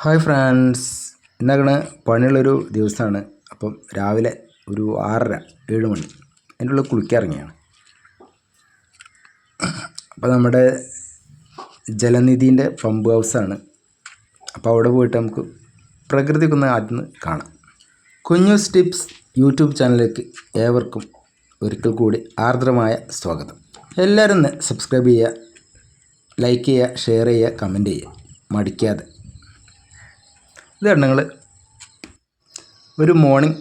Hi France ഇന്നങ്ങനെ പണിയുള്ളൊരു ദിവസമാണ്. അപ്പം രാവിലെ ഒരു ആറര ഏഴ് മണി അതിന്റെ ഉള്ളിൽ കുളിക്കിറങ്ങിയാണ് അപ്പോൾ നമ്മുടെ ജലനിധീന്റെ പമ്പ് ഹൗസാണ്. അപ്പോൾ അവിടെ പോയിട്ട് നമുക്ക് പ്രകൃതിയൊക്കെ ഒന്ന് ആദ്യം കാണാം. കുഞ്ഞു സ്റ്റിപ്സ് യൂട്യൂബ് ചാനലിലേക്ക് ഏവർക്കും ഒരിക്കൽ കൂടി ആർദ്രമായ സ്വാഗതം. എല്ലാവരും സബ്സ്ക്രൈബ് ചെയ്യുക ലൈക്ക് ചെയ്യുക ഷെയർ ചെയ്യുക കമന്റ് ചെയ്യുക. മടിക്കാതെ. ഇത് നിങ്ങൾ ഒരു മോർണിംഗ്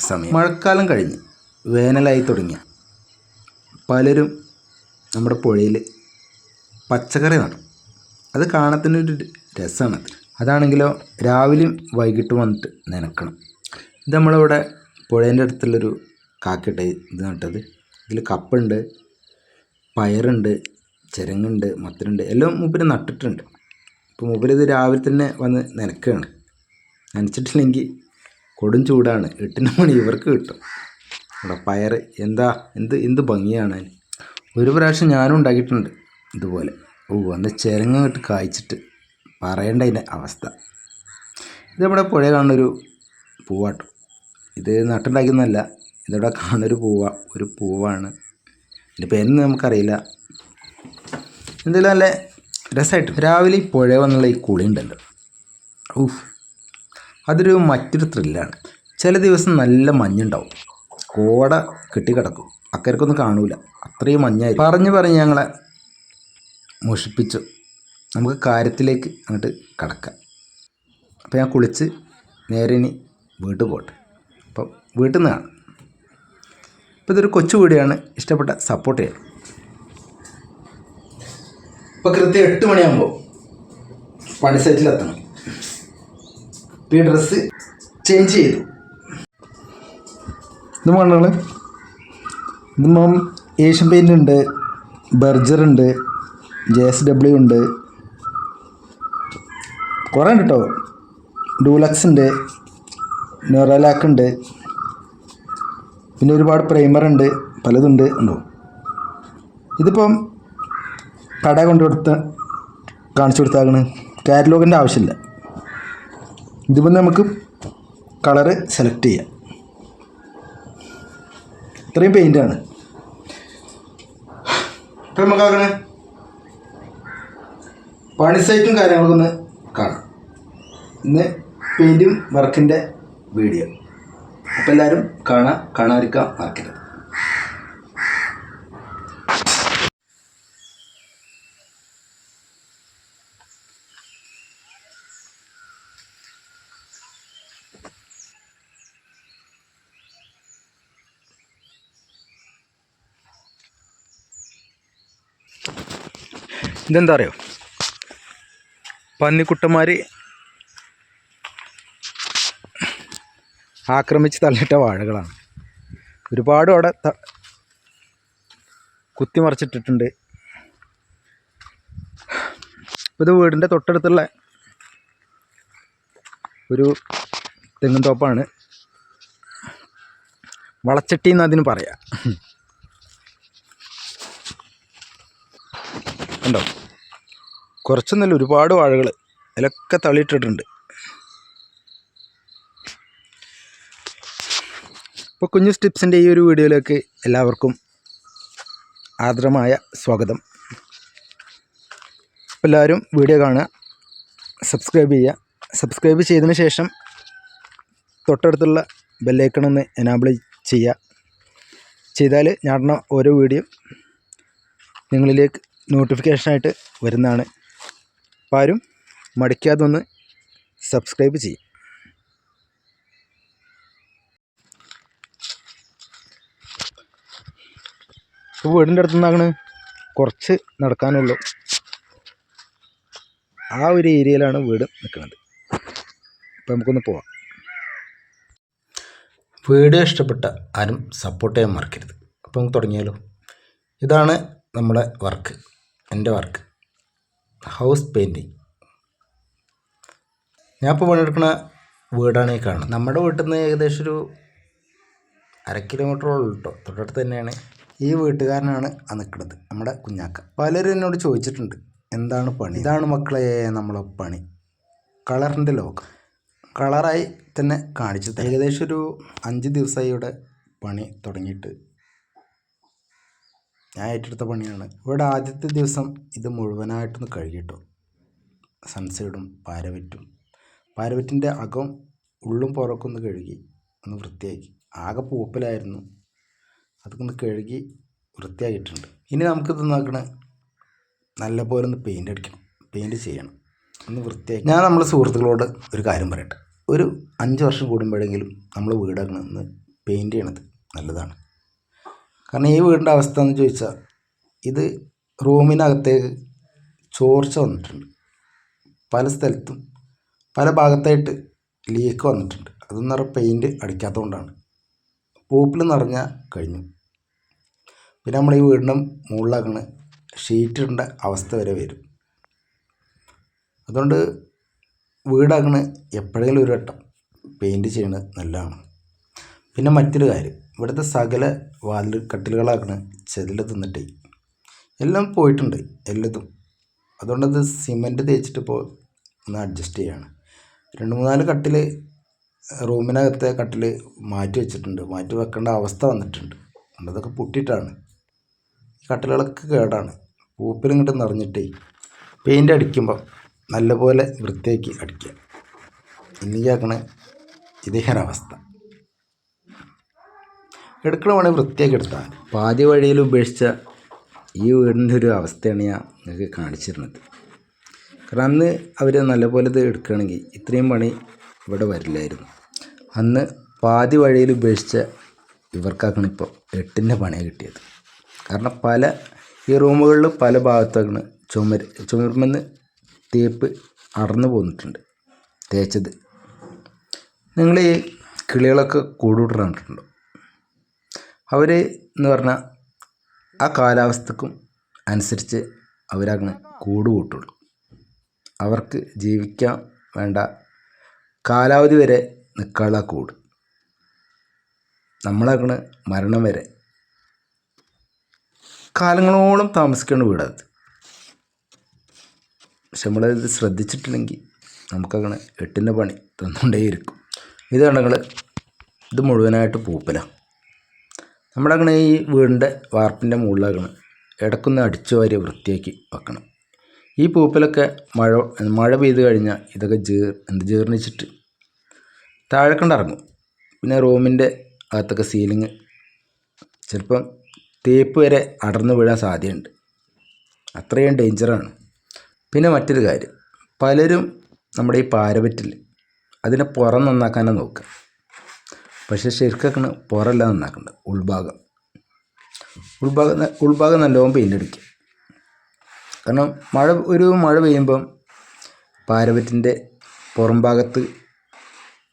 സമയം. മഴക്കാലം കഴിഞ്ഞ് വേനലായി തുടങ്ങിയ പലരും നമ്മുടെ പുഴയിൽ പച്ചക്കറി നടും. അത് കാണത്തിനൊരു രസമാണ് അതാണെങ്കിലോ രാവിലെയും വൈകിട്ട് വന്നിട്ട് നനക്കണം. ഇത് നമ്മളിവിടെ പുഴേന്റെ അടുത്തുള്ളൊരു കാക്കട്ടെ ഇത് നട്ടത്. ഇതിൽ കപ്പുണ്ട് പയറുണ്ട് ചിരങ്ങുണ്ട് മത്തനുണ്ട്. എല്ലാം മൂപ്പര് നട്ടിട്ടുണ്ട്. അപ്പോൾ മൂപ്പര് ഇത് രാവിലെ തന്നെ വന്ന് നനക്കുകയാണ് നനച്ചിട്ടില്ലെങ്കിൽ കൊടും ചൂടാണ്. എട്ടിന് മണി ഇവർക്ക് കിട്ടും. ഇവിടെ പയർ എന്താ? എന്ത് എന്ത് ഭംഗിയാണ് ഒരു പ്രാവശ്യം ഞാനും ഉണ്ടാക്കിയിട്ടുണ്ട് ഇതുപോലെ. ഓ അന്ന് ചിരങ്ങ ഇട്ട് കായ്ച്ചിട്ട് പറയേണ്ട അതിന്റെ അവസ്ഥ. ഇത് നമ്മുടെ പുഴ കാണുന്നൊരു പൂവാട്ടോ. ഇത് നട്ടുണ്ടാക്കിയൊന്നുമല്ല ഇതിവിടെ കാണുന്നൊരു പൂവ ഒരു പൂവാണ്. ഇതിന്റെ പേരൊന്നും നമുക്കറിയില്ല. എന്തായാലും നല്ല രസമായിട്ട്. രാവിലെ ഈ പുഴ വന്നുള്ള ഈ കുളി ഉണ്ടല്ലോ. ഊഫ് അതൊരു മറ്റൊരു ത്രില്ലാണ് ചില ദിവസം നല്ല മഞ്ഞുണ്ടാവും. കോട കെട്ടിക്കിടക്കും. അക്കരക്കൊന്നും കാണൂല. അത്രയും മഞ്ഞായി പറഞ്ഞു പറഞ്ഞ് ഞങ്ങളെ മുഷിപ്പിച്ചു നമുക്ക് കാര്യത്തിലേക്ക് അങ്ങോട്ട് കടക്കാം. അപ്പോൾ ഞാൻ കുളിച്ച് നേരെ ഇനി വീട്ടിൽ പോട്ടെ. അപ്പം വീട്ടിൽ നിന്ന് കാണാം. അപ്പോൾ ഇതൊരു കൊച്ചു വീഡിയോയാണ് ഇഷ്ടപ്പെട്ട സപ്പോർട്ട് ചെയ്യണം ഇപ്പോൾ കൃത്യം എട്ട് മണിയാകുമ്പോൾ പണി സൈറ്റിലെത്തണം ഈ ഡ്രസ്സ് ചേഞ്ച് ചെയ്തു. ഇത് വേണ്ടങ്ങൾ ഇതിപ്പം ഏഷ്യൻ പെയിന്റ് ഉണ്ട് ബർജർ ഉണ്ട് ജെ എസ് ഡബ്ല്യു ഉണ്ട്. കുറേ ഉണ്ട് കേട്ടോ ഡൂലക്സ് ഉണ്ട് നൊറലാക്ക് ഉണ്ട്. പിന്നെ ഒരുപാട് പ്രൈമർ ഉണ്ട് പലതുണ്ട് ഉണ്ടോ. ഇതിപ്പം കട കൊണ്ടുകൊടുത്ത് കാണിച്ചു കൊടുത്താകണ്. കാറ്റലോഗിന്റെ ആവശ്യമില്ല. ഇതിപ്പോൾ നമുക്ക് കളറ് സെലക്ട് ചെയ്യാം. ഇത്രയും പെയിന്റാണ് ഇപ്പം നമുക്കാകണേ പണി സൈറ്റും കാര്യങ്ങളൊക്കെ ഒന്ന് കാണാം. ഇന്ന് പെയിന്റും വർക്കിന്റെ വീഡിയോ അപ്പോൾ എല്ലാവരും കാണാം കാണാതിരിക്കാൻ മറക്കരുത്. ഇതെന്താ അറിയോ പന്നിക്കുട്ടന്മാർ ആക്രമിച്ച് തള്ളിയിട്ട വാഴകളാണ്. ഒരുപാട് അവിടെ കുത്തിമറിച്ചിട്ടിട്ടുണ്ട്. ഇത് വീടിന്റെ തൊട്ടടുത്തുള്ള ഒരു തെങ്ങും തോപ്പാണ്. വളച്ചട്ടി എന്ന് അതിന് പറയാം കണ്ടോ കുറച്ചൊന്നുമല്ല ഒരുപാട് വാഴകൾ അതിലൊക്കെ തള്ളിയിട്ടിട്ടുണ്ട്. ഇപ്പോൾ കുഞ്ഞു സ്റ്റിപ്സിന്റെ ഈ ഒരു വീഡിയോയിലേക്ക് എല്ലാവർക്കും ആദരമായ സ്വാഗതം. എല്ലാവരും വീഡിയോ കാണുക സബ്സ്ക്രൈബ് ചെയ്യുക. സബ്സ്ക്രൈബ് ചെയ്തതിന് ശേഷം തൊട്ടടുത്തുള്ള ബെല്ലൈക്കൺ ഒന്ന് എനാബിൾ ചെയ്യുക. ചെയ്താൽ ഞാൻ ഓരോ വീഡിയോ നിങ്ങളിലേക്ക് നോട്ടിഫിക്കേഷനായിട്ട് വരുന്നതാണ്. ആരും മടിക്കാതെ ഒന്ന് സബ്സ്ക്രൈബ് ചെയ്യും. ഇപ്പോൾ വീടിന്റെ അടുത്ത് നിന്നാണ് കുറച്ച് നടക്കാനുള്ളൂ. ആ ഒരു ഏരിയയിലാണ് വീട് നിൽക്കുന്നത്. അപ്പോൾ നമുക്കൊന്ന് പോവാം. വീഡിയോ ഇഷ്ടപ്പെട്ട ആരും സപ്പോർട്ട് ചെയ്യാൻ മറക്കരുത്. അപ്പോൾ നമുക്ക് തുടങ്ങിയാലോ? ഇതാണ് നമ്മുടെ വർക്ക് എന്റെ വർക്ക് ഹൗസ് പെയിന്റിങ്. ഞാൻ ഇപ്പോൾ പണിയെടുക്കുന്ന വീടാണ് ഈ കാണുന്നത്. നമ്മുടെ വീട്ടിൽ നിന്ന് ഏകദേശം ഒരു അര കിലോമീറ്ററോളം കേട്ടോ. തൊട്ടടുത്ത് തന്നെയാണ് ഈ വീട്ടുകാരനാണ് ആ നിൽക്കുന്നത് നമ്മുടെ കുഞ്ഞാക്ക. പലരും എന്നോട് ചോദിച്ചിട്ടുണ്ട് എന്താണ് പണി? ഇതാണ് മക്കളെ നമ്മളെ പണി. കളറിന്റെ ലോകം കളറായി തന്നെ കാണിച്ചു ഏകദേശം ഒരു അഞ്ച് ദിവസമായി ഇവിടെ പണി തുടങ്ങിയിട്ട് ഞാൻ ഏറ്റെടുത്ത പണിയാണ്. ഇവിടെ ആദ്യത്തെ ദിവസം ഇത് മുഴുവനായിട്ടൊന്ന് കഴുകിയിട്ടു. സൺസൈഡും പാരവറ്റും. പാരവറ്റിന്റെ അകം ഉള്ളും പുറക്കൊന്ന് കഴുകി ഒന്ന് വൃത്തിയാക്കി. ആകെ പൂപ്പലായിരുന്നു. അതൊക്കെ ഒന്ന് കഴുകി വൃത്തിയാക്കിയിട്ടുണ്ട്. ഇനി നമുക്കിത് നോക്കണ. നല്ലപോലെ ഒന്ന് പെയിന്റ് അടിക്കണം. പെയിന്റ് ചെയ്യണം. ഒന്ന് വൃത്തിയാക്കി. ഞാൻ നമ്മളെ സുഹൃത്തുക്കളോട് ഒരു കാര്യം പറയട്ടെ. ഒരു അഞ്ച് വർഷം കൂടുമ്പോഴെങ്കിലും നമ്മൾ വീടാക്കണം ഒന്ന് പെയിന്റ് ചെയ്യണത് നല്ലതാണ്. കാരണം ഈ വീടിന്റെ അവസ്ഥ എന്ന് ചോദിച്ചാൽ ഇത് റൂമിനകത്തേക്ക് ചോർച്ച വന്നിട്ടുണ്ട്. പല സ്ഥലത്തും പല ഭാഗത്തായിട്ട് ലീക്ക് വന്നിട്ടുണ്ട്. അതെന്ന് പറഞ്ഞാൽ പെയിന്റ് അടിക്കാത്തതുകൊണ്ടാണ്. പൂപ്പിൽ നിറഞ്ഞാൽ കഴിഞ്ഞു. പിന്നെ നമ്മൾ ഈ വീടിന്റെ മുകളിലാക്കണ ഷീറ്റ് ഇടേണ്ട അവസ്ഥ വരെ വരും. അതുകൊണ്ട് വീടാക്കണ എപ്പോഴെങ്കിലും ഒരു വട്ടം പെയിന്റ് ചെയ്യണത് നല്ലതാണ്. പിന്നെ മറ്റൊരു കാര്യം. ഇവിടുത്തെ സകല വാതിൽ കട്ടിലുകളാക്കണ ചെതിൽ തിന്നിട്ട്. എല്ലാം പോയിട്ടുണ്ട് എല്ലതും. അതുകൊണ്ടത് സിമന്റ് തേച്ചിട്ട് ഇപ്പോൾ ഒന്ന് അഡ്ജസ്റ്റ് ചെയ്യാണ്. രണ്ട് മൂന്നാൽ കട്ടിൽ റൂമിനകത്തെ കട്ടിൽ മാറ്റി വെച്ചിട്ടുണ്ട്. മാറ്റി വെക്കേണ്ട അവസ്ഥ വന്നിട്ടുണ്ട്. അതൊക്കെ പൊട്ടിയിട്ടാണ്. കട്ടിലുകളൊക്കെ കേടാണ്. പൂപ്പിലും ഇങ്ങോട്ട് നിറഞ്ഞിട്ടേ പെയിന്റ് അടിക്കുമ്പോൾ നല്ലപോലെ വൃത്തിയാക്കി അടിക്കുക. ഇല്ലെങ്കിൽ ആക്കണ ഇതേ അവസ്ഥ എടുക്കണ വേണേൽ വൃത്തിയാക്കി എടുത്താൽ. പാതി വഴിയിൽ ഉപേക്ഷിച്ച ഈ വീടിന്റെ ഒരു അവസ്ഥയാണ് ഞാൻ നിങ്ങൾക്ക് കാണിച്ചിരുന്നത്. കാരണം അന്ന് അവർ നല്ലപോലെ ഇത് എടുക്കുകയാണെങ്കിൽ ഇത്രയും പണി ഇവിടെ വരില്ലായിരുന്നു. അന്ന് പാതി വഴിയിൽ ഉപേക്ഷിച്ച ഇവർക്കാണ് ഇപ്പോൾ എട്ടിന്റെ പണിയാണ് കിട്ടിയത്. കാരണം പല ഈ റൂമുകളിൽ പല ഭാഗത്താണ് ചുമര് ചുമരുമെന്ന് തേപ്പ് അടർന്നു പോന്നിട്ടുണ്ട് തേച്ചത്. നിങ്ങൾ ഈ കിളികളൊക്കെ കൂടുവിട്ടിട്ടുണ്ടോ അവർ എന്ന് പറഞ്ഞാൽ ആ കാലാവസ്ഥക്കും അനുസരിച്ച് അവരങ്ങനെ കൂട് കൂട്ടുള്ളൂ അവർക്ക് ജീവിക്കാൻ വേണ്ട കാലാവധി വരെ നിൽക്കാനുള്ള കൂട്. നമ്മളങ്ങനെ മരണം വരെ കാലങ്ങളോളം താമസിക്കേണ്ട വീടത്. പക്ഷെ നമ്മളത് ശ്രദ്ധിച്ചിട്ടില്ലെങ്കിൽ നമുക്കങ്ങനെ എട്ടിന്റെ പണി തന്നുകൊണ്ടേയിരിക്കും ഇത് കണ്ടങ്ങൾ ഇത് മുഴുവനായിട്ട് പൂപ്പലാണ് നമ്മളങ്ങനെ ഈ വീടിന്റെ വാർപ്പിന്റെ മുകളിലാക്കണം. ഇടക്കൊന്ന് അടിച്ചു വാരി വൃത്തിയാക്കി വെക്കണം. ഈ പൂപ്പലൊക്കെ മഴ മഴ പെയ്ത് കഴിഞ്ഞാൽ ഇതൊക്കെ ജീർ എന്ത് ജീർണിച്ചിട്ട് താഴെ കണ്ടിറങ്ങും പിന്നെ റൂമിന്റെ അകത്തൊക്കെ സീലിങ്. ചിലപ്പം തേപ്പ് വരെ അടർന്നു വീഴാൻ സാധ്യതയുണ്ട്. അത്രയും ഡേഞ്ചറാണ്. പിന്നെ മറ്റൊരു കാര്യം. പലരും നമ്മുടെ ഈ പാരപറ്റിൽ അതിനെ പുറം നന്നാക്കാനാണ് നോക്കുക. പക്ഷേ ശരിക്കും പുറമല്ല നന്നാക്കേണ്ടത്. ഉൾഭാഗം. ഉൾഭാഗം ഉൾഭാഗം നല്ലോണം പെയിന്റ് അടിക്കുക കാരണം മഴ ഒരു മഴ പെയ്യുമ്പം പാരവറ്റിന്റെ പുറം ഭാഗത്ത്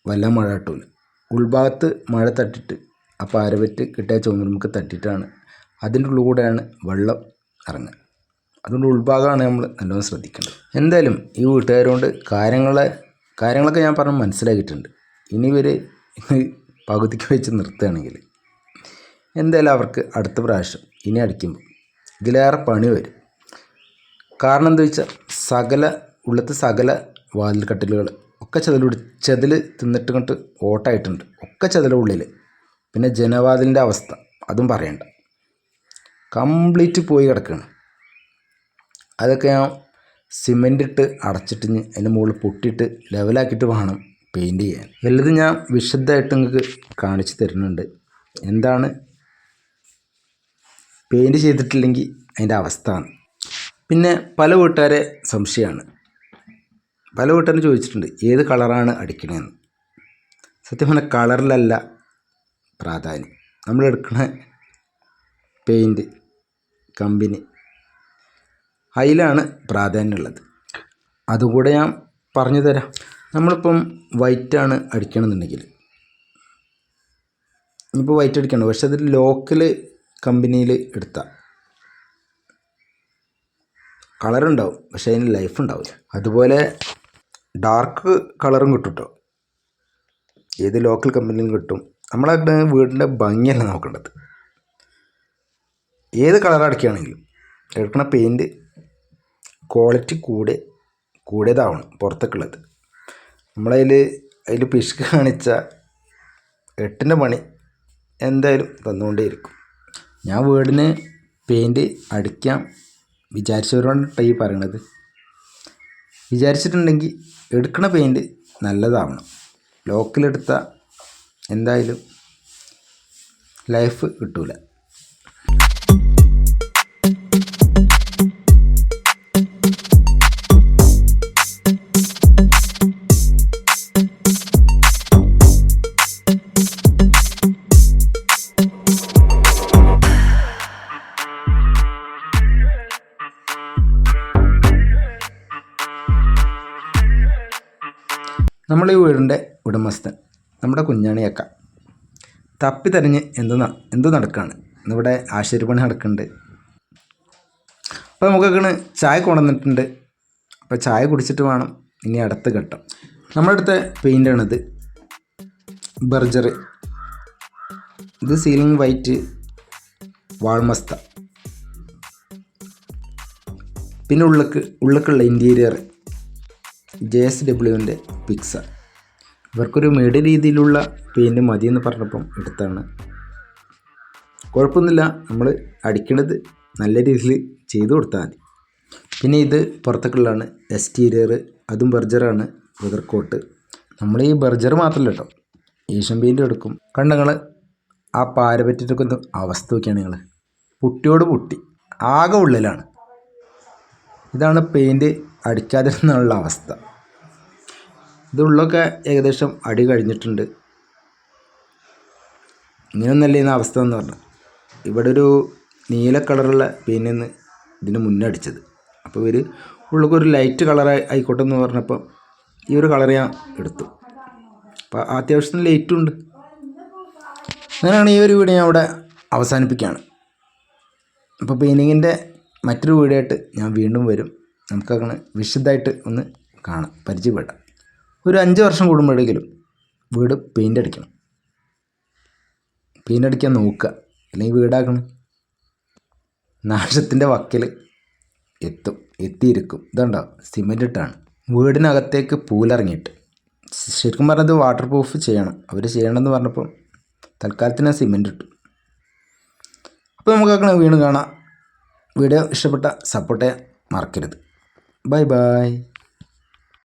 വല്ല മഴ കിട്ടൂല. ഉൾഭാഗത്ത് മഴ തട്ടിട്ട് ആ പാരവറ്റ് കിട്ടിയ ചുമരുമുക്ക് തട്ടിയിട്ടാണ് അതിന്റെ ഉള്ളിൽ കൂടെയാണ് വെള്ളം ഇറങ്ങുക. അതുകൊണ്ട് ഉൾഭാഗമാണ് നമ്മൾ നല്ലോണം ശ്രദ്ധിക്കേണ്ടത്. എന്തായാലും ഈ വീട്ടുകാരോട് കാര്യങ്ങളെ കാര്യങ്ങളൊക്കെ ഞാൻ പറഞ്ഞ് മനസ്സിലാക്കിയിട്ടുണ്ട്. ഇനി ഇവർ പകുതിക്ക് വെച്ച് നിർത്തുകയാണെങ്കിൽ എന്തായാലും അവർക്ക് അടുത്ത പ്രാവശ്യം ഇനി അടിക്കുമ്പോൾ ഇതിലേറെ പണി വരും. കാരണം എന്താ വെച്ചാൽ സകല ഉള്ളത്തെ സകല വാതിൽ കട്ടിലുകൾ ഒക്കെ ചെതലുടി ചതിൽ തിന്നിട്ട് കണ്ട് ഓട്ടായിട്ടുണ്ട്. ഒക്കെ ചെതല ഉള്ളിൽ. പിന്നെ ജനവാതിലിന്റെ അവസ്ഥ അതും പറയണ്ട. കംപ്ലീറ്റ് പോയി കിടക്കുകയാണ് അതൊക്കെ ഞാൻ സിമെന്റ് ഇട്ട് അടച്ചിട്ട് അതിന്റെ മുകളിൽ പൊട്ടിയിട്ട് ലെവലാക്കിയിട്ട് വേണം പെയിന്റ് ചെയ്യാൻ. എല്ലതും ഞാൻ വിശദമായിട്ട് നിങ്ങൾക്ക് കാണിച്ചു തരുന്നുണ്ട്. എന്താണ്? പെയിന്റ് ചെയ്തിട്ടില്ലെങ്കിൽ അതിന്റെ അവസ്ഥ പിന്നെ പല വീട്ടുകാരെ സംശയമാണ്. പല വീട്ടുകാരും ചോദിച്ചിട്ടുണ്ട് ഏത് കളറാണ് അടിക്കണതെന്ന് സത്യം പറഞ്ഞാൽ കളറിലല്ല പ്രാധാന്യം. നമ്മൾ എടുക്കുന്ന പെയിന്റ് കമ്പനി അതിലാണ് പ്രാധാന്യമുള്ളത് അതുകൂടെ ഞാൻ പറഞ്ഞു തരാം. നമ്മളിപ്പം വൈറ്റാണ് അടിക്കണമെന്നുണ്ടെങ്കിൽ. ഇനിയിപ്പോൾ വൈറ്റ് അടിക്കണം പക്ഷെ അതിൽ ലോക്കൽ കമ്പനിയിൽ എടുത്താൽ കളറുണ്ടാവും പക്ഷേ അതിന് ലൈഫ് ഉണ്ടാവില്ല. അതുപോലെ ഡാർക്ക് കളറും കിട്ടും കേട്ടോ ഏത് ലോക്കൽ കമ്പനിയിലും കിട്ടും. നമ്മളവിടെ വീടിന്റെ ഭംഗിയല്ല നോക്കേണ്ടത്. ഏത് കളർ അടിക്കുകയാണെങ്കിലും എടുക്കണ പെയിന്റ് ക്വാളിറ്റി കൂടെ കൂടിയതാവണം പുറത്തേക്കുള്ളത് നമ്മളതിൽ അതിൽ പിശുക്ക് കാണിച്ച എട്ടിന്റെ പണി എന്തായാലും തന്നുകൊണ്ടേയിരിക്കും. ഞാൻ വീടിന് പെയിന്റ് അടിക്കാം വിചാരിച്ചവരോടാണ് ഈ പറയണത്. വിചാരിച്ചിട്ടുണ്ടെങ്കിൽ എടുക്കണ പെയിന്റ് നല്ലതാവണം. ലോക്കലെടുത്ത എന്തായാലും ലൈഫ് കിട്ടൂല. നമ്മളെ ഈ വീടിന്റെ ഉടമസ്ഥൻ നമ്മുടെ കുഞ്ഞാണിയക്ക തപ്പി തെരഞ്ഞ് എന്ത് എന്ത് എന്തോ നടക്കുകയാണ് ഇന്നിവിടെ ആശുപത്രിപ്പണി നടക്കുന്നുണ്ട്. അപ്പോൾ നമുക്കൊക്കെ ചായ കൊണ്ടുവന്നിട്ടുണ്ട്. അപ്പോൾ ചായ കുടിച്ചിട്ട് വേണം ഇനി അടുത്ത ഘട്ടം. നമ്മുടെ അടുത്ത പെയിന്റാണിത് ബർജർ ഇത് സീലിംഗ് വൈറ്റ് വാൾമസ്ത പിന്നെ ഉള്ളക്ക് ഉള്ളക്കുള്ള ഇന്റീരിയർ ജെ എസ് ഡബ്ല്യുവിന്റെ പിക്സ. ഇവർക്കൊരു മീഡിയ രീതിയിലുള്ള പെയിന്റ് മതി എന്ന് പറഞ്ഞപ്പം എടുത്താണ്. കുഴപ്പമൊന്നുമില്ല നമ്മൾ അടിക്കണത് നല്ല രീതിയിൽ ചെയ്തു കൊടുത്താൽ മതി. പിന്നെ ഇത് പുറത്തേക്കുള്ളതാണ് എക്സ്റ്റീരിയർ അതും ബർജറാണ് വെതർ കോട്ട് നമ്മൾ ഈ ബർജർ മാത്രമല്ല കേട്ടോ ഏഷ്യൻ പെയിന്റ് എടുക്കും. കണ്ടങ്ങൾ ആ പാര പറ്റിയിട്ടൊക്കെ അവസ്ഥ നോക്കിയാണ് നിങ്ങൾ പുട്ടിയോട് പുട്ടി ആകെ ഉള്ളിലാണ്. ഇതാണ് പെയിന്റ് അടിക്കാതിരുന്നുള്ള അവസ്ഥ. ഇത് ഉള്ളൊക്കെ ഏകദേശം അടി കഴിഞ്ഞിട്ടുണ്ട്. ഇങ്ങനെയൊന്നല്ല ഇന്ന് അവസ്ഥ എന്ന് പറഞ്ഞാൽ ഇവിടെ ഒരു നീല കളറുള്ള പെയിനിന്ന് ഇതിന് മുന്നേ അടിച്ചത്. അപ്പോൾ ഇവർ ഒരു ലൈറ്റ് കളർ ആയിക്കോട്ടെ എന്ന് പറഞ്ഞപ്പോൾ ഈ ഒരു കളർ ഞാൻ എടുത്തു. അപ്പോൾ അത്യാവശ്യത്തിന് ലൈറ്റും ഉണ്ട്. അങ്ങനെയാണ് ഈ ഒരു വീഡിയോ ഞാൻ അവിടെ അവസാനിപ്പിക്കുകയാണ്. അപ്പോൾ പെയിന്റിങ്ങിന്റെ മറ്റൊരു വീഡിയോ ആയിട്ട് ഞാൻ വീണ്ടും വരും. നമുക്കങ്ങനെ വിശദമായിട്ട് ഒന്ന് കാണാം. പരിചയപ്പെടാം. ഒരു അഞ്ച് വർഷം കൂടുമ്പോഴെങ്കിലും വീട് പെയിന്റ് അടിക്കണം. പെയിന്റ് അടിക്കാൻ നോക്കുക. അല്ലെങ്കിൽ വീടാക്കണം. നാശത്തിന്റെ വക്കിൽ എത്തും എത്തിയിരിക്കും. ഇതുണ്ടോ? സിമെന്റ് ഇട്ടാണ്. വീടിനകത്തേക്ക് പൂലിറങ്ങിയിട്ട് ശരിക്കും പറഞ്ഞത് വാട്ടർ പ്രൂഫ് ചെയ്യണം. അവർ ചെയ്യണമെന്ന് പറഞ്ഞപ്പോൾ തൽക്കാലത്തിന് സിമെന്റ് ഇട്ടു. അപ്പോൾ നമുക്ക് ആക്കണം വീണ് കാണാം. വീഡിയോ ഇഷ്ടപ്പെട്ട സപ്പോർട്ട് മറക്കരുത്. Bye bye